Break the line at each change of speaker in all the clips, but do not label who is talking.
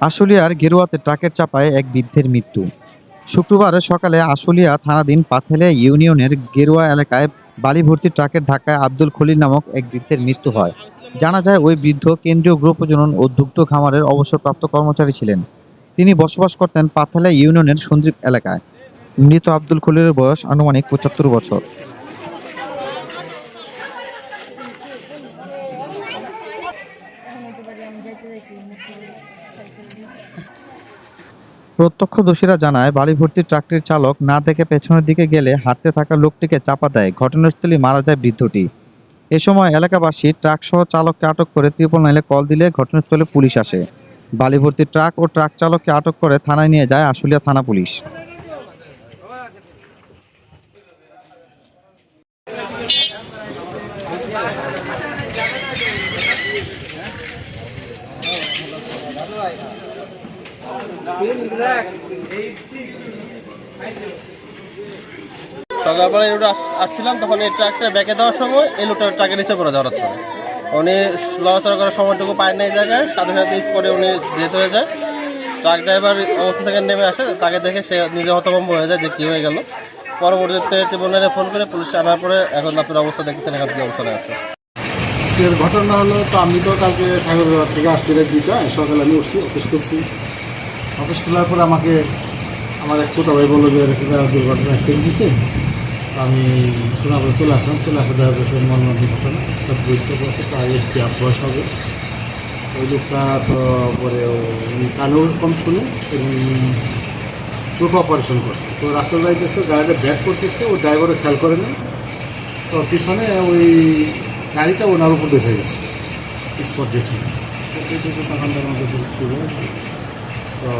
আশুলিয়ার গেরুয়াতে ট্রাকের চাপায় এক বৃদ্ধের মৃত্যু। শুক্রবার সকালে আশুলিয়া থানাধীন পাথেলে ইউনিয়নের গেরুয়া এলাকায় বালি ভর্তি ট্রাকের ধাক্কায় আব্দুল খলিল নামক এক বৃদ্ধের মৃত্যু হয়। জানা যায়, ওই বৃদ্ধ কেন্দ্রীয় গৃহ প্রজনন ও দুগ্ধ খামারের অবসরপ্রাপ্ত কর্মচারী ছিলেন। তিনি বসবাস করতেন পাথেলা ইউনিয়নের সন্দ্বীপ এলাকায়। মৃত আব্দুল খলিলের বয়স আনুমানিক পঁচাত্তর বছর। প্রত্যক্ষদর্শীরা জানায় বালি ভর্তি ট্রাকটির চালক না দেখে পেছনের দিকে গেলে হাঁটতে থাকা লোকটিকে চাপা দেয়। ঘটনাস্থলে মারা যায় বৃদ্ধটি। এ সময় এলাকাবাসী ট্রাক সহ চালককে আটক করে ত্রিপল নাইলে কল দিলে ঘটনাস্থলে পুলিশ আসে। বালি ভর্তি ট্রাক ও ট্রাক চালককে আটক করে থানায় নিয়ে যায় আশুলিয়া থানা পুলিশ।
সকালবেলা আস- আসছিলাম, তখন এই ট্রাকটা ব্যাকে দেওয়ার সময় এই লোকটা ট্রাকের নিচে পড়ে হঠাৎ করে উনি লড়াচড়া করার সময়টুকু পায় না এই জায়গায়, সাথে সাথে স্পটে উনি যেতে হয়ে যায়। ট্রাক ড্রাইভার অবস্থা থেকে নেমে আসে, তাকে দেখে সে নিজে হতভম্ব হয়ে যায় যে কী হয়ে গেল। পরবর্তীতে ত্রিপুরানে ফোন করে পুলিশ আনার পরে এখন আপনার অবস্থা দেখতেছেন, এখন কী অবস্থানে আছে?
আজকের ঘটনা হলো, তো আমি তো কালকে ঠাকুরবাবার থেকে আসছি রাত দুইটা, সকালে আমি উঠছি, অফিস করছি। অফিস খোলার পর আমাকে আমার এক ছোটো ভাই বলল যে একটা দুর্ঘটনা অ্যাক্সিডেন্ট দিয়েছে তো আমি শোনা করে চলে আসলাম, চলে আসে দেখা যাচ্ছে মর্মান্তি ঘটনা। তার বুঝতে পারছে তার ব্যাপ বয়স হবে। ওই লোকটা তো পরে কানেও কম শুনে এবং চোখ অপারেশন করছে। তো রাস্তা যাইতেছে গাড়িটা ব্যাক করতেছে, ও ড্রাইভারও খেয়াল করে না তো পিছনে ওই গাড়িটা ওনার উপর দেখে গেছে। স্পট দেখেছে দেখেছে তখন তার মধ্যে পরিস্থিতি তো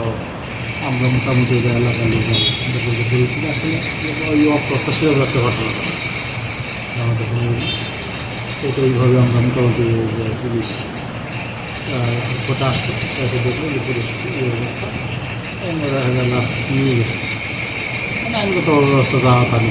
আমরা মোটামুটি ওই এলাকার লোকজন দেখতে আসলে ওই অপ্রত্যাশিত একটা ঘটনা। আমাদের তো তো এইভাবে আমরা মোটামুটি পুলিশ স্পটে আসছে। সেটা দেখল যে পরিস্থিতি এই অবস্থা। আমরা লাস্ট নিয়ে গেছে। মানে আইনগত ব্যবস্থা যাওয়া তার